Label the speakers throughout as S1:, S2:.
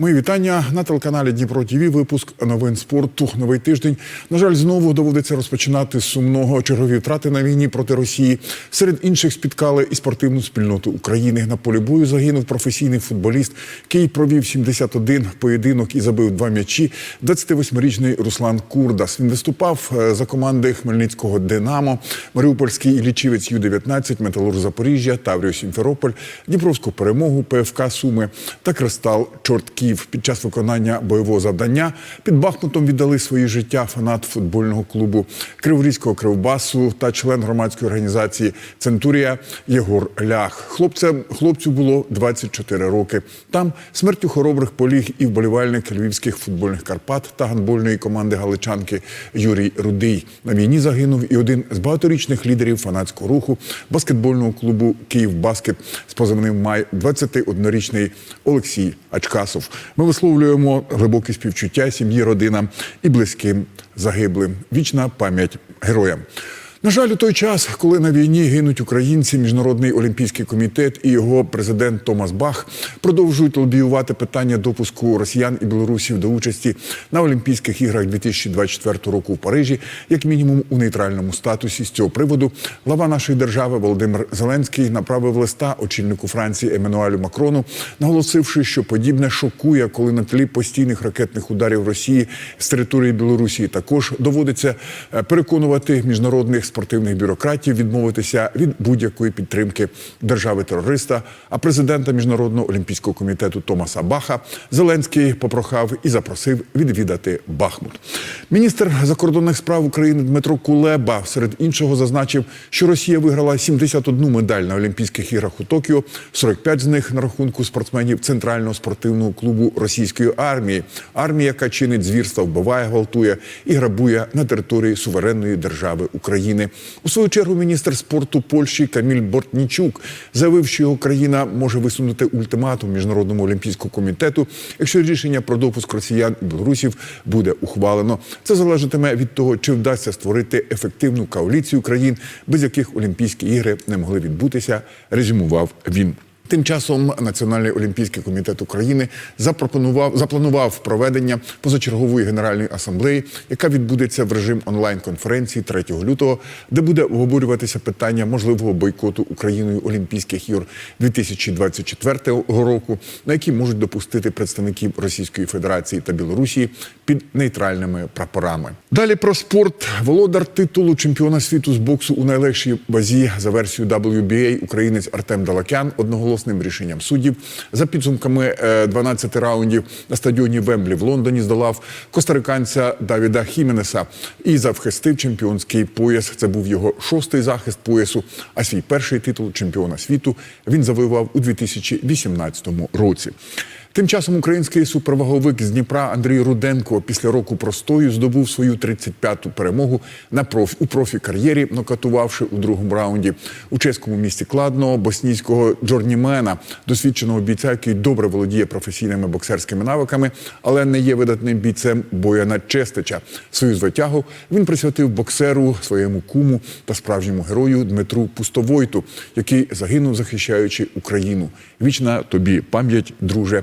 S1: Мої вітання на телеканалі Дніпро ТІВІ. Випуск новин спорту. Новий тиждень. На жаль, знову доводиться розпочинати сумного чергові втрати на війні проти Росії. Серед інших спіткали і спортивну спільноту України. На полі бою загинув професійний футболіст, який провів 71 поєдинок і забив два м'ячі. 28-річний Руслан Курдас. Він виступав е, за команди Хмельницького Динамо, Маріупольський Іллічівець Ю-19, Металург Запоріжжя, Таврію Сімферополь, Дніпровську перемогу, ПФК Суми та Кристал Чортків. Під час виконання бойового завдання під Бахмутом віддали свої життя фанат футбольного клубу Криворізького Кривбасу та член громадської організації Центурія Єгор Лях. Хлопцям хлопцю було 24 роки. Там смертю хоробрих поліг і вболівальник львівських футбольних Карпат та гандбольної команди Галичанки Юрій Рудий. На війні загинув і один з багаторічних лідерів фанатського руху баскетбольного клубу Київ Баскет з позивним Май 21-річний Олексій Ачкасов. Ми висловлюємо глибокі співчуття сім'ї, родинам і близьким загиблим. Вічна пам'ять героям. На жаль, у той час, коли на війні гинуть українці, міжнародний олімпійський комітет і його президент Томас Бах продовжують лобіювати питання допуску росіян і білорусів до участі на Олімпійських іграх 2024 року в Парижі, як мінімум у нейтральному статусі. З цього приводу глава нашої держави Володимир Зеленський направив листа очільнику Франції Еммануелю Макрону, наголосивши, що подібне шокує, коли на тлі постійних ракетних ударів Росії з території Білорусі також доводиться е, переконувати міжнародних спортивних бюрократів відмовитися від будь-якої підтримки держави-терориста. А президента міжнародного олімпійського комітету Томаса Баха Зеленський попрохав і запросив відвідати Бахмут. Міністр закордонних справ України Дмитро Кулеба серед іншого зазначив, що Росія виграла 71 медаль на Олімпійських іграх у Токіо, 45 з них на рахунку спортсменів центрального спортивного клубу російської армії. Армія, яка чинить звірства, вбиває, гвалтує і грабує на території суверенної держави України. У свою чергу міністр спорту Польщі Каміль Бортнічук заявив, що його країна може висунути ультиматум міжнародному олімпійському комітету, якщо рішення про допуск росіян і білорусів буде ухвалено. Це залежатиме від того, чи вдасться створити ефективну коаліцію країн, без яких Олімпійські ігри не могли відбутися. Резюмував він. Тим часом Національний олімпійський комітет України запропонував запланував проведення позачергової генеральної асамблеї, яка відбудеться в режим онлайн-конференції 3 лютого, де буде обговорюватися питання можливого бойкоту Україною Олімпійських ігор 2024 року, на які можуть допустити представників Російської Федерації та Білорусі під нейтральними прапорами. Далі про спорт володар титулу чемпіона світу з боксу у найлегшій базі за версією WBA українець Артем Далакян одноголосним рішенням суддів за підсумками е, 12 раундів на стадіоні Вемблі в Лондоні здолав костариканця Давіда Хіменеса і завхистив чемпіонський пояс. Це був його шостий захист поясу. А свій перший титул чемпіона світу він завоював у 2018 році. Тим часом український суперваговик з Дніпра Андрій Руденко після року простою здобув свою 35-ту перемогу на профі у профі-кар'єрі, нокатувавши у другому раунді у чеському місті Кладно боснійського Джорнімена, досвідченого бійця, який добре володіє професійними боксерськими навиками, але не є видатним бійцем Бояна Честича. Свою звитягу він присвятив боксеру своєму куму та справжньому герою Дмитру Пустовойту, який загинув, захищаючи Україну. Вічна тобі пам'ять, друже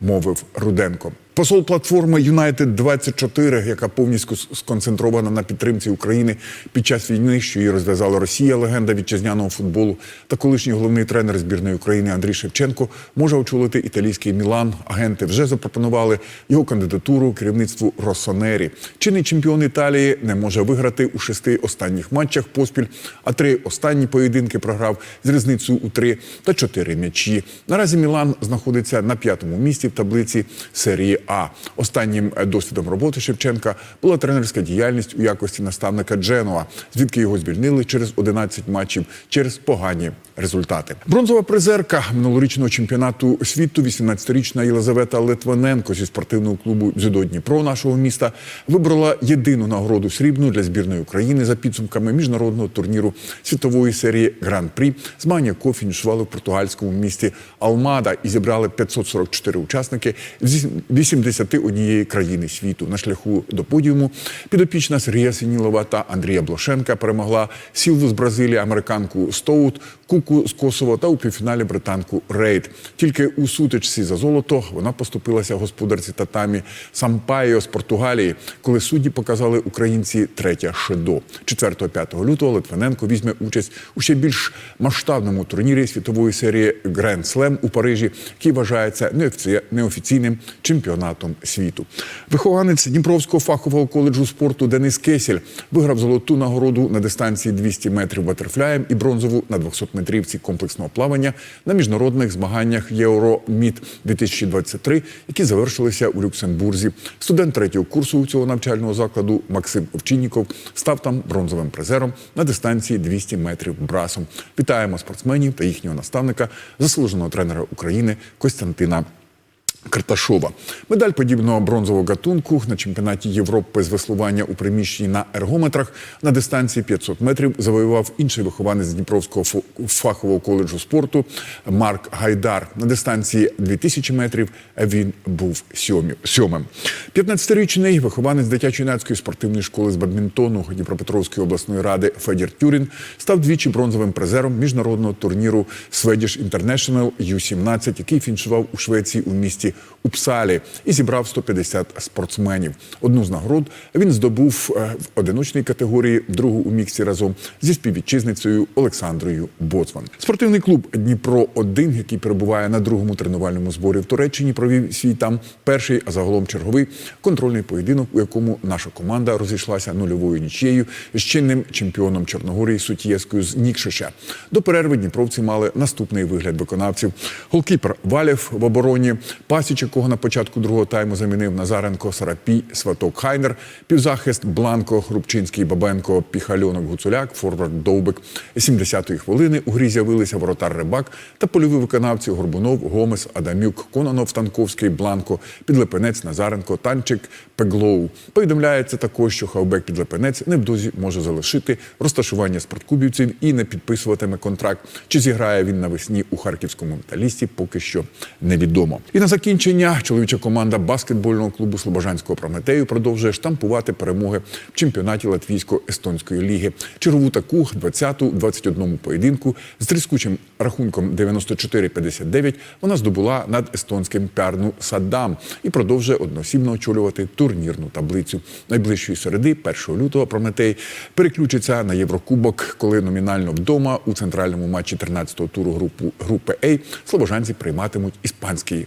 S1: мовив Руденко. Посол платформи United 24 яка повністю сконцентрована на підтримці України під час війни, що її розв'язала Росія, легенда вітчизняного футболу, та колишній головний тренер збірної України Андрій Шевченко може очолити італійський Мілан. Агенти вже запропонували його кандидатуру керівництву Росонері. Чинний чемпіон Італії не може виграти у шести останніх матчах поспіль, а три останні поєдинки програв з різницею у три та чотири м'ячі. Наразі Мілан знаходиться на п'ятому місці в таблиці серії а останнім досвідом роботи Шевченка була тренерська діяльність у якості наставника Дженуа, звідки його звільнили через 11 матчів через погані результати. Бронзова призерка минулорічного чемпіонату світу, 18-річна Єлизавета Литвиненко зі спортивного клубу «Дзюдо Дніпро нашого міста вибрала єдину нагороду срібну для збірної України за підсумками міжнародного турніру світової серії Гран-прі. Змагання кофі фінішували в португальському місті Алмада і зібрали 544 учасники учасники з 81 країни світу. На шляху до подіуму підопічна Сергія Синілова та Андрія Блошенка перемогла Сілву з Бразилії, американку Стоут, Куку з Косово та у півфіналі британку Рейд. Тільки у сутичці за золото вона поступилася господарці татамі Сампайо з Португалії, коли судді показали українці третє шедо. 4-5 лютого Литвиненко візьме участь у ще більш масштабному турнірі світової серії Grand Slam у Парижі, який вважається неофіційним чемпіонатом світу. Вихованець Дніпровського фахового коледжу спорту Денис Кесіль виграв золоту нагороду на дистанції 200 метрів батерфляєм і бронзову на 200 метрівці комплексного плавання на міжнародних змаганнях Євроміт 2023, які завершилися у Люксембурзі. Студент третього курсу цього навчального закладу Максим Овчинніков став там бронзовим призером на дистанції 200 метрів брасом. Вітаємо спортсменів та їхнього наставника, заслуженого тренера України Костянтина. Карташова. Медаль подібного бронзового гатунку на чемпіонаті Європи з веслування у приміщенні на ергометрах на дистанції 500 метрів завоював інший вихованець Дніпровського фахового коледжу спорту Марк Гайдар. На дистанції 2000 метрів він був сьомим. 15-річний вихованець дитячо-юнацької спортивної школи з бадмінтону Дніпропетровської обласної ради Федір Тюрін став двічі бронзовим призером міжнародного турніру Swedish International U-17, який фінішував у Швеції у місті Упсалі і зібрав 150 спортсменів. Одну з нагород він здобув е, в одиночній категорії, другу у міксі разом зі співвітчизницею Олександрою Боцман. Спортивний клуб Дніпро 1 який перебуває на другому тренувальному зборі в Туреччині, провів свій там перший, а загалом черговий контрольний поєдинок, у якому наша команда розійшлася нульовою нічією з чинним чемпіоном Чорногорії Сутієвською з Нікшиша. До перерви дніпровці мали наступний вигляд виконавців. Голкіпер Валєв в обороні, Пасіч, якого на початку другого тайму замінив Назаренко, Сарапій, Сваток Хайнер, півзахист Бланко, Хрупчинський, Бабенко, Піхальонок, Гуцуляк, Форвард Довбик. 70-ї хвилини у грі з'явилися воротар Рибак та польові виконавці Горбунов, Гомес, Адамюк, Кононов, Станковський, Бланко, Підлепенець, Назаренко, Танчик, Пеглоу. Повідомляється також, що Хавбек Підлепенець невдовзі може залишити розташування спорткубівців і не підписуватиме контракт. Чи зіграє він навесні у харківському металісті, поки що невідомо. І на закінчення чоловіча команда баскетбольного клубу Слобожанського Прометею продовжує штампувати перемоги в чемпіонаті Латвійсько-естонської ліги. Чергову таку 20-ту 21 поєдинку з тріскучим рахунком 94-59 вона здобула над естонським Пярну Саддам і продовжує одноосібно очолювати турнірну таблицю. Найближчої середи, 1 лютого, Прометей переключиться на Єврокубок, коли номінально вдома у центральному матчі 13-го туру групу групи А слобожанці прийматимуть іспанський